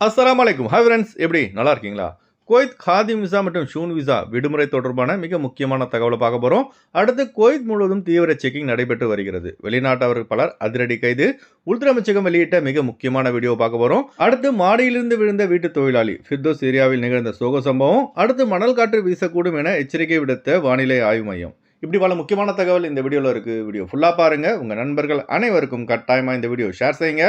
அஸ்லாம் அலைக்கும். Hi friends எப்படி? நல்லா இருக்கீங்களா? குவைத் காதிம் விசா மற்றும் ஷூன் விசா விடுமுறை தொடர்பான மிக முக்கியமான தகவலை பார்க்க போகிறோம் அடுத்து குவைத் முழுவதும் தீவிர செக்கிங் நடைபெற்று வருகிறது. வெளிநாட்டவர்கள் பலர் அதிரடி கைது உள்துறை அமைச்சகம் வெளியிட்ட மிக முக்கியமான வீடியோ பார்க்க போகிறோம் அடுத்து மாடியிலிருந்து விழுந்த வீட்டு தொழிலாளி ஃபிர்தோ ஏரியாவில் நிகழ்ந்த சோக சம்பவம். அடுத்து மணல் காற்று வீசக்கூடும் என எச்சரிக்கை விடுத்த வானிலை ஆய்வு மையம். இப்படி பல முக்கியமான தகவல் இந்த வீடியோவில் இருக்குது வீடியோ ஃபுல்லாக பாருங்கள் உங்கள் நண்பர்கள் அனைவருக்கும் கட்டாயமாக இந்த வீடியோ ஷேர் செய்யுங்க.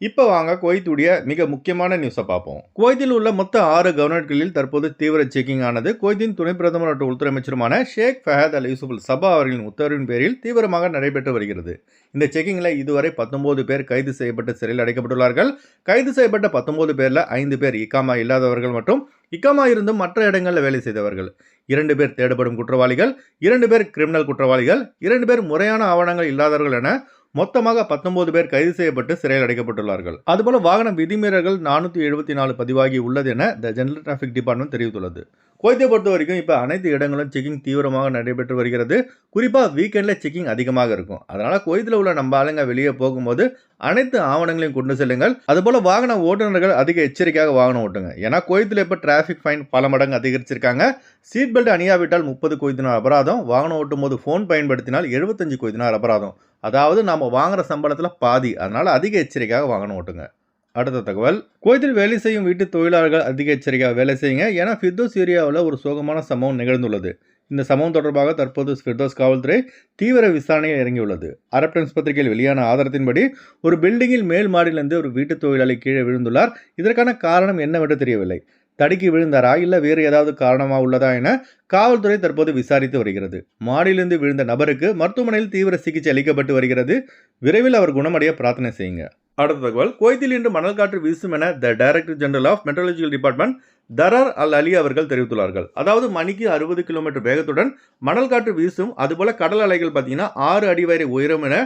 இப்போ வாங்க குவைத்துடைய மிக முக்கியமான நியூஸை பார்ப்போம். குவைத்தில் உள்ள மொத்த ஆறு கவர்னர்களில் தற்போது தீவிர செக்கிங் ஆனது. குவைத்தின் துணை பிரதமர் மற்றும் உள்துறை அமைச்சருமான ஷேக் ஃபஹத் அல் யூசுப் சபா அவர்களின் உத்தரவின் பேரில் தீவிரமாக நடைபெற்று வருகிறது. இந்த செக்கிங்கில் இதுவரை பத்தொன்பது பேர் கைது செய்யப்பட்டு சிறையில் அடைக்கப்பட்டுள்ளார்கள். கைது செய்யப்பட்ட பத்தொன்பது பேரில் ஐந்து பேர் இக்காமா இல்லாதவர்கள் மற்றும் இக்காமா இருந்தும் மற்ற இடங்களில் வேலை செய்தவர்கள். இரண்டு பேர் தேடப்படும் குற்றவாளிகள் இரண்டு பேர் கிரிமினல் குற்றவாளிகள் இரண்டு பேர் முறையான ஆவணங்கள் இல்லாதவர்கள் என மொத்தமாக பத்தொன்பது பேர் கைது செய்யப்பட்டு சிறையில் அடைக்கப்பட்டுள்ளார்கள். அதுபோல வாகன விதிமீறல்கள் நானூற்றி எழுபத்தி நாலு பதிவாகி உள்ளது என த ஜெனரல் டிராஃபிக் டிபார்ட்மெண்ட் தெரிவித்துள்ளது. குவைத்தை பொறுத்த வரைக்கும் இப்போ அனைத்து இடங்களும் செக்கிங் தீவிரமாக நடைபெற்று வருகிறது. குறிப்பாக வீக்கெண்டில் செக்கிங் அதிகமாக இருக்கும். அதனால் குவைத்தில் உள்ள நம்ம ஆளுங்க வெளியே போகும்போது அனைத்து ஆவணங்களையும் கொண்டு செல்லுங்கள். அதுபோல் வாகன ஓட்டுநர்கள் அதிக எச்சரிக்கையாக வாகனம் ஓட்டுங்க. ஏன்னா குவைத்தில் இப்போ டிராஃபிக் ஃபைன் பல மடங்கு அதிகரிச்சிருக்காங்க. சீட் பெல்ட் அணியாவிட்டால் முப்பது குவைத்தினார் அபராதம். வாகனம் ஓட்டும் போது ஃபோன் பயன்படுத்தினால் எழுபத்தஞ்சு குவைத்தினார் அபராதம். அதாவது நாம் வாங்குற சம்பளத்தில் பாதி. அதனால் அதிக எச்சரிக்கையாக வாகனம் ஓட்டுங்க. அடுத்த தகவல். குவைத்தில் வேலை செய்யும் வீட்டு தொழிலாளர்கள் அதிக எச்சரிக்கையாக வேலை செய்யுங்க. ஏன்னா ஃபிர்தோஸ் ஏரியாவில் ஒரு சோகமான சம்பவம் நிகழ்ந்துள்ளது. இந்த சம்பவம் தொடர்பாக தற்போது ஃபிர்தோஸ் காவல்துறை தீவிர விசாரணையில் இறங்கியுள்ளது. அரப் டைம்ஸ் பத்திரிகையில் வெளியான ஆதாரத்தின்படி ஒரு பில்டிங்கில் மேல் மாடியிலிருந்து ஒரு வீட்டு தொழிலாளி கீழே விழுந்துள்ளார். இதற்கான காரணம் என்னவென்று தெரியவில்லை. தடுக்கி விழுந்தாரா இல்லை வேறு ஏதாவது காரணமாக உள்ளதா என காவல்துறை தற்போது விசாரித்து வருகிறது. மாடியிலிருந்து விழுந்த நபருக்கு மருத்துவமனையில் தீவிர சிகிச்சை அளிக்கப்பட்டு வருகிறது. விரைவில் அவர் குணமடைய பிரார்த்தனை செய்யுங்க. அடுத்த தகவல். குவைத்தில் இன்று மணல் காற்று வீசும் என the director general of meteorological department Dharar Al Ali அவர்கள் தெரிவித்துள்ளார்கள். அதாவது மணிக்கு அறுபது கிலோமீட்டர் வேகத்துடன் மணல் காற்று வீசும். அதுபோல கடல் அலைகள் பார்த்தீங்கன்னா ஆறு அடி வரை உயரும் என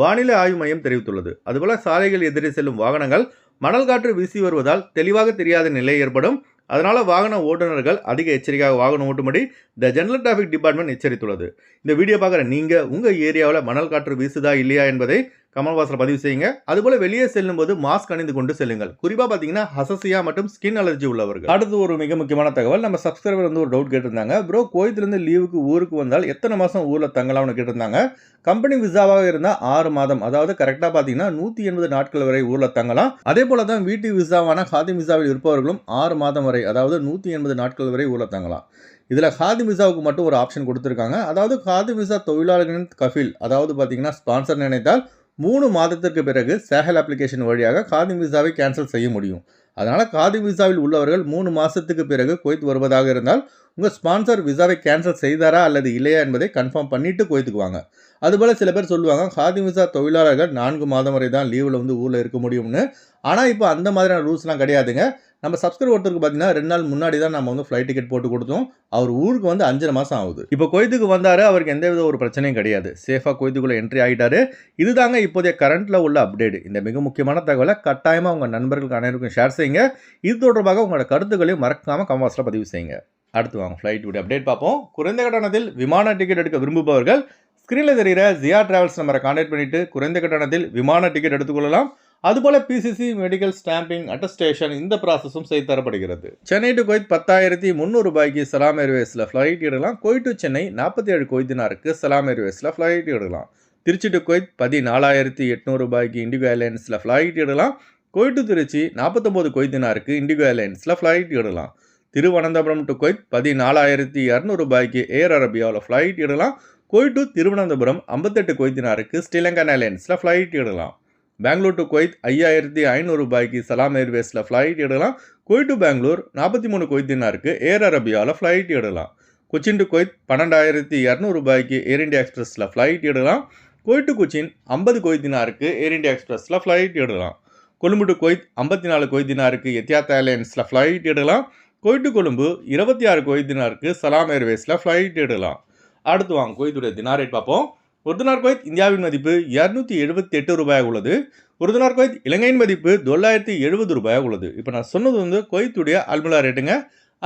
வானிலை ஆய்வு மையம் தெரிவித்துள்ளது. அதுபோல சாலைகள் எதிரே செல்லும் வாகனங்கள் மணல் காற்று வீசி வருவதால் தெளிவாக தெரியாத நிலை ஏற்படும். அதனால் வாகன ஓட்டுநர்கள் அதிக எச்சரிக்கையாக வாகனம் ஓட்டும்படி த ஜெனரல் டிராஃபிக் டிபார்ட்மெண்ட் எச்சரித்துள்ளது. இந்த வீடியோ பார்க்குற நீங்கள் உங்கள் ஏரியாவில் மணல் காற்று வீசுதா இல்லையா என்பதை கமல் பதிவு செய்யுங்க. அதுபோல் வெளியே செல்லும்போது மாஸ்க் அணிந்து கொண்டு செல்லுங்கள். குறிப்பாக பார்த்தீங்கன்னா ஹசசியா மற்றும் ஸ்கின் அலர்ஜி உள்ளவர்கள். அடுத்து ஒரு மிக முக்கியமான தகவல். நம்ம சப்ஸ்கிரைபர் வந்து ஒரு டவுட் கேட்டிருந்தாங்க. ப்ரோ கோயத்திலிருந்து லீவுக்கு ஊருக்கு வந்தால் எத்தனை மாதம் ஊரில் தங்கலாம்னு கேட்டிருந்தாங்க. கம்பெனி விசாவாக இருந்தால் ஆறு மாதம். அதாவது கரெக்டாக பார்த்தீங்கன்னா நூற்றி எண்பது நாட்கள் வரை ஊரில் தங்கலாம். அதே போல தான் வீட்டு விசாவான ஹாதி விசாவில் இருப்பவர்களும் ஆறு மாதம் வரை அதாவது நூற்றி எண்பது நாட்கள் வரை ஊரில் தங்கலாம். இதில் ஹாதி விசாவுக்கு மட்டும் ஒரு ஆப்ஷன் கொடுத்துருக்காங்க. அதாவது ஹாதி விசா தொழிலாளர்களின் கஃபில் அதாவது பார்த்தீங்கன்னா ஸ்பான்சர் நினைத்தால் மூணு மாதத்திற்கு பிறகு சேகல் அப்ளிகேஷன் வழியாக காதிம் விசாவை கேன்சல் செய்ய முடியும். அதனால் காதிம் விசாவில் உள்ளவர்கள் மூணு மாதத்துக்கு பிறகு குவைத் வருவதாக இருந்தால் உங்கள் ஸ்பான்சர் விசாவை கேன்சல் செய்தாரா அல்லது இல்லையா என்பதை கன்ஃபார்ம் பண்ணிவிட்டு குவைத்துக்கு வாங்க அதுபோல் சில பேர் சொல்லுவாங்க காதி விசா தொழிலாளர்கள் நான்கு மாதம் வரை தான் லீவில் வந்து ஊரில் இருக்க முடியும்னு. ஆனால் இப்போ அந்த மாதிரியான ரூல்ஸ்லாம் கிடையாதுங்க. நம்ம சப்ஸ்கிரைபர் ஒருத்தருக்கு பார்த்தீங்கன்னா ரெண்டு நாள் முன்னாடி தான் நம்ம வந்து ஃப்ளைட் டிக்கெட் போட்டு கொடுத்தோம். அவர் ஊருக்கு வந்து அஞ்சரை மாதம் ஆகுது. இப்போ கொய்த்துக்கு வந்தார் அவருக்கு எந்த வித ஒரு பிரச்சனையும் கிடையாது. சேஃபாக கொய்த்துக்குள்ளே என்ட்ரி ஆகிட்டாரு இதுதாங்க இப்போதைய கரண்ட்டில் உள்ள அப்டேட் இந்த மிக முக்கியமான தகவலை கட்டாயமாக உங்கள் நண்பர்களுக்கு அனைவருக்கும் ஷேர் செய்யுங்க. இது தொடர்பாக உங்களோட கருத்துக்களையும் மறக்காமல் கம்வாஸில் பதிவு செய்யுங்க. அடுத்து வாங்க ஃப்ளைட் உடைய அப்டேட் பார்ப்போம். குறைந்த கட்டணத்தில் விமான டிக்கெட் எடுக்க விரும்புபவர்கள் ஸ்க்ரீனில் தெரிகிற ஜியா டிராவல்ஸ் நம்பரை கான்டாக்ட் பண்ணிவிட்டு குறைந்த கட்டணத்தில் விமான டிக்கெட் எடுத்துக்கொள்ளலாம். அதுபோல பிசிசி மெடிக்கல் ஸ்டாம்பிங் அட்டஸ்டேஷன் இந்த ப்ராசஸும் செய்து தரப்படுகிறது சென்னை டு கொய்த் பத்தாயிரத்தி முந்நூறு ரூபாய்க்கு சலாம் ஏர்வேஸில் ஃப்ளைட் எடுக்கலாம். கொய்ட் டு சென்னை நாற்பத்தி ஏழு கொய்தினாருக்கு சலாம் ஏர்வேஸில் ஃப்ளைட் எடுக்கலாம். திருச்சி டு கொய்த் பதினாலாயிரத்தி எட்நூறு ரூபாய்க்கு இண்டிகோ ஏர்லைன்ஸில் ஃப்ளைட் எடுக்கலாம். கொய்ட் டு திருச்சி நாற்பத்தொம்போது கொய்தினாருக்கு இண்டிகோ ஏர்லைன்ஸில் ஃப்ளைட் எடுக்கலாம். திருவனந்தபுரம் டு கொய்த் பதினாலாயிரத்தி இரநூறு ரூபாய்க்கு ஏர் அரபியாவில் ஃப்ளைட் இடலாம் கொய்ட் டு திருவனந்தபுரம் ஐம்பத்தெட்டு கொய்தினாருக்கு ஸ்ரீலங்கன் ஏர்லைன்ஸில் ஃப்ளைட் இடலாம் பெங்களூர் டு குவைத் ஐயாயிரத்தி ஐநூறு ரூபாய்க்கு சலாம் ஏர்வேஸில் ஃப்ளைட் எடுக்கலாம். கொய்ட் டு பெங்களூர் நாற்பத்தி மூணு கொய்தினாருக்கு ஏர் அரபியாவில் ஃப்ளைட் எடுக்கலாம். கொச்சின் டு கொய்த் பன்னெண்டாயிரத்தி இரநூறு ரூபாய்க்கு ஏர் இண்டியா எக்ஸ்பிரஸில் ஃப்ளைட் எடுக்கலாம். குவைட் டு கொச்சின் ஐம்பது கொய்தினாருக்கு ஏர் இண்டியா எக்ஸ்பிரஸில் ஃப்ளைட் எடுக்கலாம். கொழும்பு டு குவைத் ஐம்பத்தி நாலு கொய்தினாருக்கு எத்தியாத் ஏர்லைன்ஸில் ஃப்ளைட் எடுக்கலாம். கொய்ட் டு கொழும்பு இருபத்தி ஆறு கொய்தினாருக்கு சலாம் ஏர்வேஸில் ஃப்ளைட் எடுக்கலாம். அடுத்து வாங்க குவைத்துடைய தினார் ரேட் பார்ப்போம். ஒரு தினார் குவைத் இந்தியாவின் மதிப்பு இரநூத்தி எழுபத்தி எட்டு ரூபாயாக உள்ளது. ஒரு தினார் குவைத் இலங்கையின் மதிப்பு தொள்ளாயிரத்தி எழுபது ரூபாயாக உள்ளது. இப்போ நான் சொன்னது வந்து கொய்த்துடைய அல்முலா ரேட்டுங்க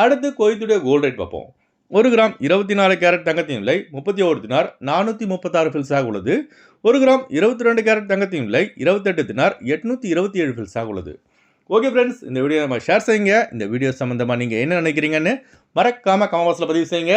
அடுத்து கொய்த்துடைய கோல்டு ரேட் பார்ப்போம். ஒரு கிராம் இருபத்தி நாலு கேரட் தங்கத்தின் விலை முப்பத்தி ஒரு தினார் நானூற்றி முப்பத்தாறு ஃபில்ஸாக உள்ளது. ஒரு கிராம் இருபத்தி ரெண்டு கேரட் தங்கத்தின் விலை இருபத்தெட்டு தினார் எட்நூற்றி இருபத்தி ஏழு ஃபில்ஸாக உள்ளது. ஓகே ஃப்ரெண்ட்ஸ் இந்த வீடியோ நம்ம ஷேர் செய்யுங்க. இந்த வீடியோ சம்மந்தமாக நீங்கள் என்ன நினைக்கிறீங்கன்னு மறக்காமல் கமெண்ட்ஸில் பதிவு செய்யுங்க.